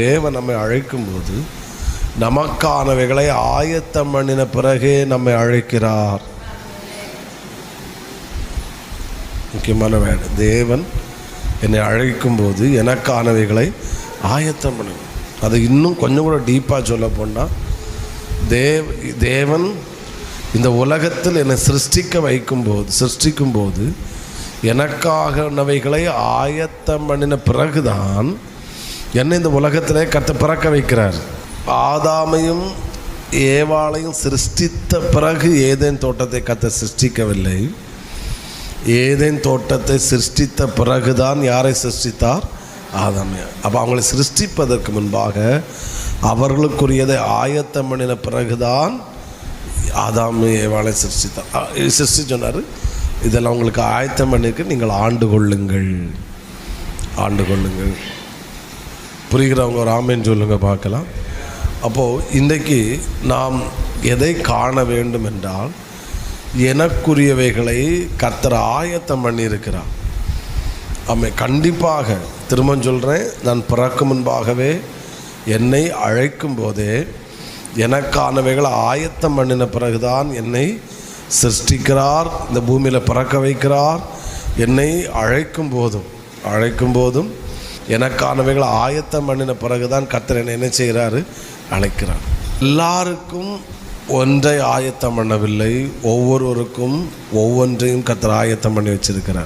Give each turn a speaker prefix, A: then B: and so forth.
A: தேவன் நம்மை அழைக்கும்போது நமக்கானவைகளை ஆயத்தம் பண்ணின பிறகே நம்மை அழைக்கிறார். முக்கியமான வேலை தேவன் என்னை அழைக்கும்போது எனக்கானவைகளை ஆயத்தம் பண்ணணும் அது இன்னும் கொஞ்சம் கூட டீப்பாக சொல்ல போனால் தேவ் தேவன் இந்த உலகத்தில் என்னை சிருஷ்டிக்க வைக்கும்போது சிருஷ்டிக்கும்போது எனக்காகனவைகளை ஆயத்தம் பண்ணின பிறகுதான் என்னை இந்த உலகத்திலே கத்த பிறக்க வைக்கிறார்? ஆதாமையும் ஏவாளையும் சிருஷ்டித்த பிறகு ஏதேன் தோட்டத்தை கத்த சிருஷ்டிக்கவில்லை. ஏதேன் தோட்டத்தை சிருஷ்டித்த பிறகுதான் யாரை சிருஷ்டித்தார்? ஆதாமே. அப்போ அவங்களை சிருஷ்டிப்பதற்கு முன்பாக அவர்களுக்குரியதை ஆயத்தம் பண்ணின பிறகுதான் ஆதாமி ஏவாளை சிருஷ்டித்தார். சிருஷ்டி சொன்னார். இதெல்லாம் உங்களுக்கு ஆயத்தம் பண்ணிருக்கு நீங்கள் ஆண்டு கொள்ளுங்கள். ஆண்டு கொள்ளுங்கள். புரிகிறவங்க ஒரு ஆமேன்னு சொல்லுங்கள் பார்க்கலாம். அப்போது இன்றைக்கு நாம் எதை காண வேண்டும் என்றால் எனக்குரியவைகளை கர்த்தர் ஆயத்தம் பண்ணியிருக்கிறார். ஆமை கண்டிப்பாக திரும்ப சொல்கிறேன் நான் பிறக்கும் முன்பாகவே என்னை அழைக்கும் போதே எனக்கானவைகளை ஆயத்தம் பண்ணின பிறகுதான் என்னை சிருஷ்டிக்கிறார் இந்த பூமியில் பிறக்க வைக்கிறார் என்னை அழைக்கும் போதும் அழைக்கும் போதும் எனக்கானவைகளை ஆயத்தம் பண்ணின பிறகுதான் கர்த்தர் என்னை என்ன செய்கிறாரு? அழைக்கிறார். எல்லாருக்கும் ஒன்றை ஆயத்தம் பண்ணவில்லை ஒவ்வொருவருக்கும் ஒவ்வொன்றையும் கத்தர் ஆயத்தம் பண்ணி வச்சிருக்கிறார்.